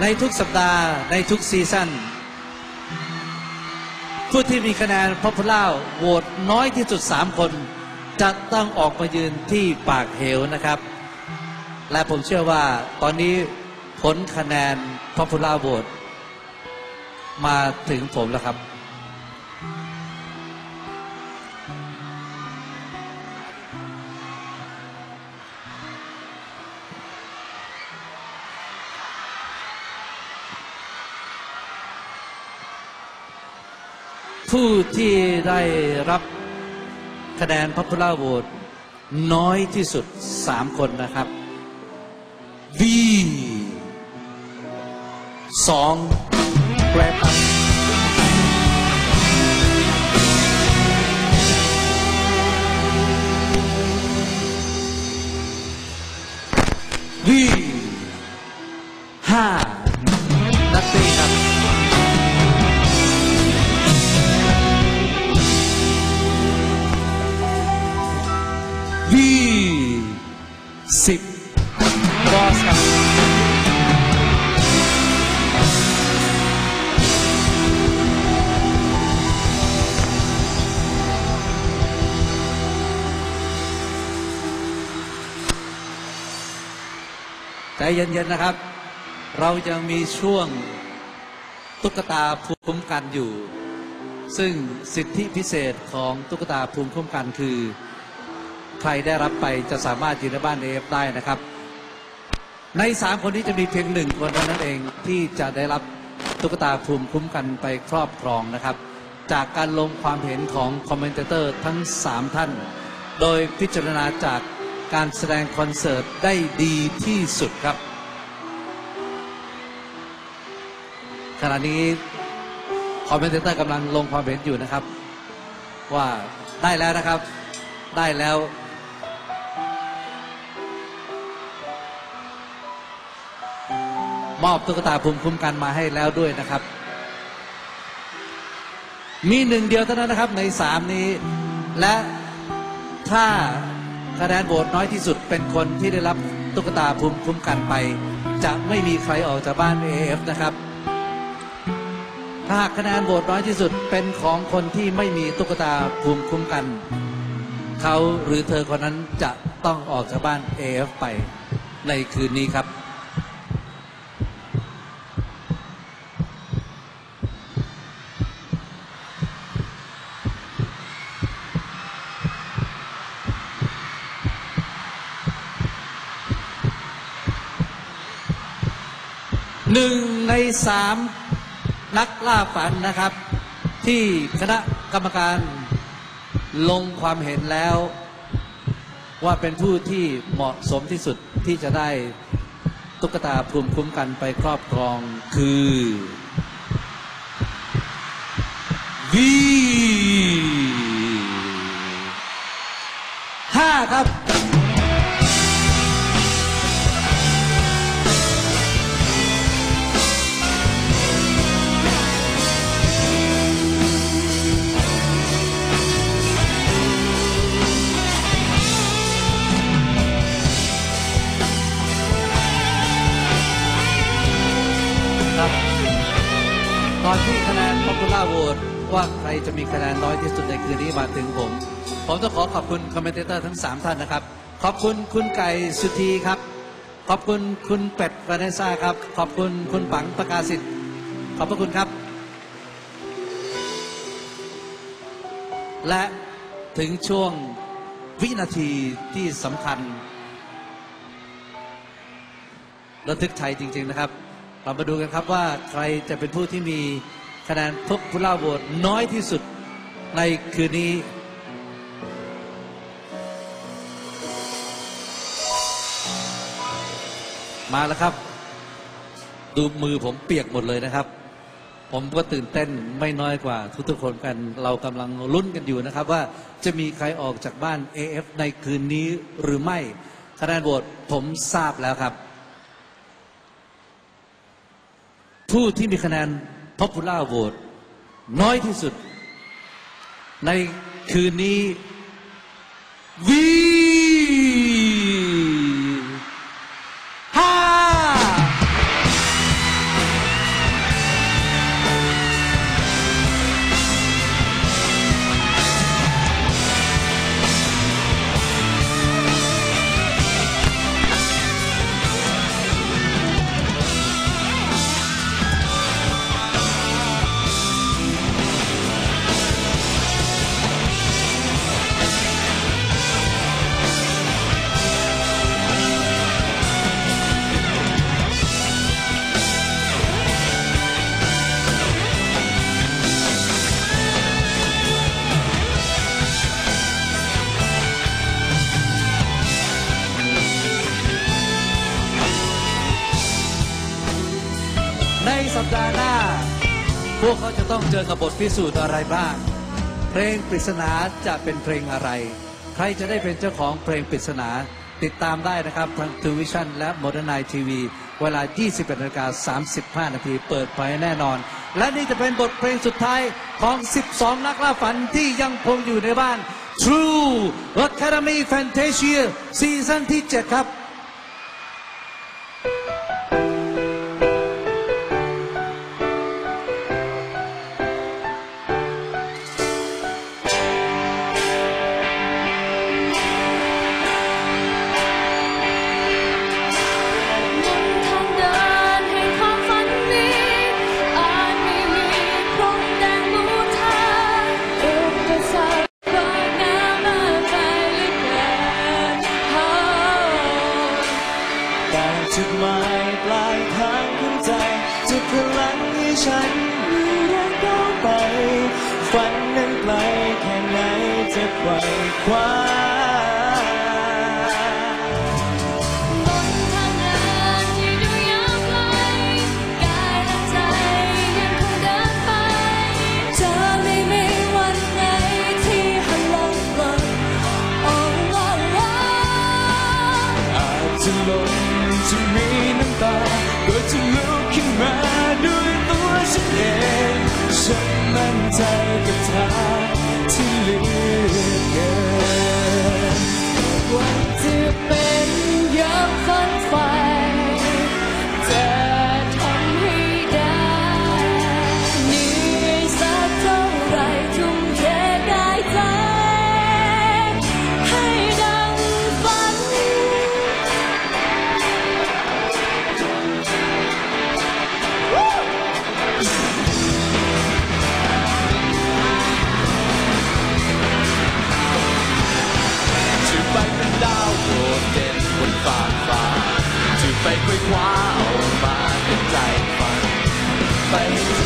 ในทุกสัปดาห์ในทุกซีซั่นผู้ที่มีคะแนนพ o p u l a r โหวตน้อยที่สุด 3 คน จะต้องออกมายืนที่ปากเหวนะครับ และผมเชื่อว่าตอนนี้ผลคะแนนพ o p u l a r vote มาถึงผมแล้วครับ ผู้ที่ได้รับคะแนน popular vote น้อยที่สุด3คนนะครับ V สองแกรบ สิบบอสครับใจเย็นๆนะครับ เรายังมีช่วงตุ๊กตาภูมิคุ้มกันอยู่ ซึ่งสิทธิพิเศษของตุ๊กตาภูมิคุ้มกันคือ ใครได้รับไปจะสามารถยืนในบ้านเอฟได้นะครับ ในสามคนนี้จะมีเพียงหนึ่งคนเท่านั้นเองที่จะได้รับตุ๊กตาภูมิคุ้มกันไปครอบครองนะครับ จากการลงความเห็นของคอมเมนเตอร์ทั้ง 3 ท่าน โดยพิจารณาจากการแสดงคอนเสิร์ตได้ดีที่สุดครับ ขณะนี้คอมเมนเตอร์กำลังลงความเห็นอยู่นะครับ ว่าได้แล้วนะครับ ได้แล้ว มอบตุ๊กตาภูมิคุ้มกันมาให้แล้วด้วยนะครับ มีหนึ่งเดียวเท่านั้นนะครับในสามนี้ และถ้าคะแนนโหวตน้อยที่สุดเป็นคนที่ได้รับตุ๊กตาภูมิคุ้มกันไป จะไม่มีใครออกจากบ้าน AF นะครับ ถ้าหากคะแนนโหวตน้อยที่สุดเป็นของคนที่ไม่มีตุ๊กตาภูมิคุ้มกัน เขาหรือเธอคนนั้นจะต้องออกจากบ้าน AF ไปในคืนนี้ครับ หนึ่งในสามนักล่าฝันนะครับ ที่คณะกรรมการลงความเห็นแล้ว ว่าเป็นผู้ที่เหมาะสมที่สุดที่จะได้ตุ๊กตาภูมิคุ้มกันไปครอบครองคือ V ห้าครับครับ ที่คะแนน popular vote ว่าใครจะมีคะแนนน้อยที่สุดในคืนนี้มาถึงผม ผมต้องขอขอบคุณคอมเมนเตอร์ทั้ง 3 ท่านนะครับ ขอบคุณคุณไก่สุธีครับ ขอบคุณคุณเป็ดวาเนซ่าครับ ขอบคุณคุณปังประกาศิษฐ์ขอบพระคุณครับ และถึงช่วงวินาทีที่สำคัญระทึกใจจริง ๆนะครับ เรามาดูกันครับว่าใครจะเป็นผู้ที่มี คะแนนพบผู้ล่าโหวตน้อยที่สุดในคืนนี้ มาแล้วครับ ดูมือผมเปียกหมดเลยนะครับ ผมก็ตื่นเต้นไม่น้อยกว่าทุกๆคนกัน เรากำลังลุ้นกันอยู่นะครับ ว่าจะมีใครออกจากบ้าน AF ในคืนนี้หรือไม่คะแนนโหวตผมทราบแล้วครับ ผู้ที่มีคะแนน popular vote น้อยที่สุด ในคืนนี้ เจอกับบทพิสูจน์อะไรบ้าง เพลงปริศนาจะเป็นเพลงอะไร ใครจะได้เป็นเจ้าของเพลงปริศนาติดตามได้นะครับทางทูวิชั่นและโมเดิร์นไนทีวีเวลา 21นาฬิกา35 นาทีเปิดไปแน่นอน และนี่จะเป็นบทเพลงสุดท้ายของ 12 นักล่าฝันที่ยังคงอยู่ในบ้าน True Academy Fantasia ซีซั่นที่ 7 ครับ ใจจะพลังให้ฉันมีแรงก้าวไป ฝันนั้นไกลแค่ไหนจะไขว่คว้า กั I'll war geteilt von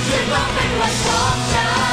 翅膀被我抽象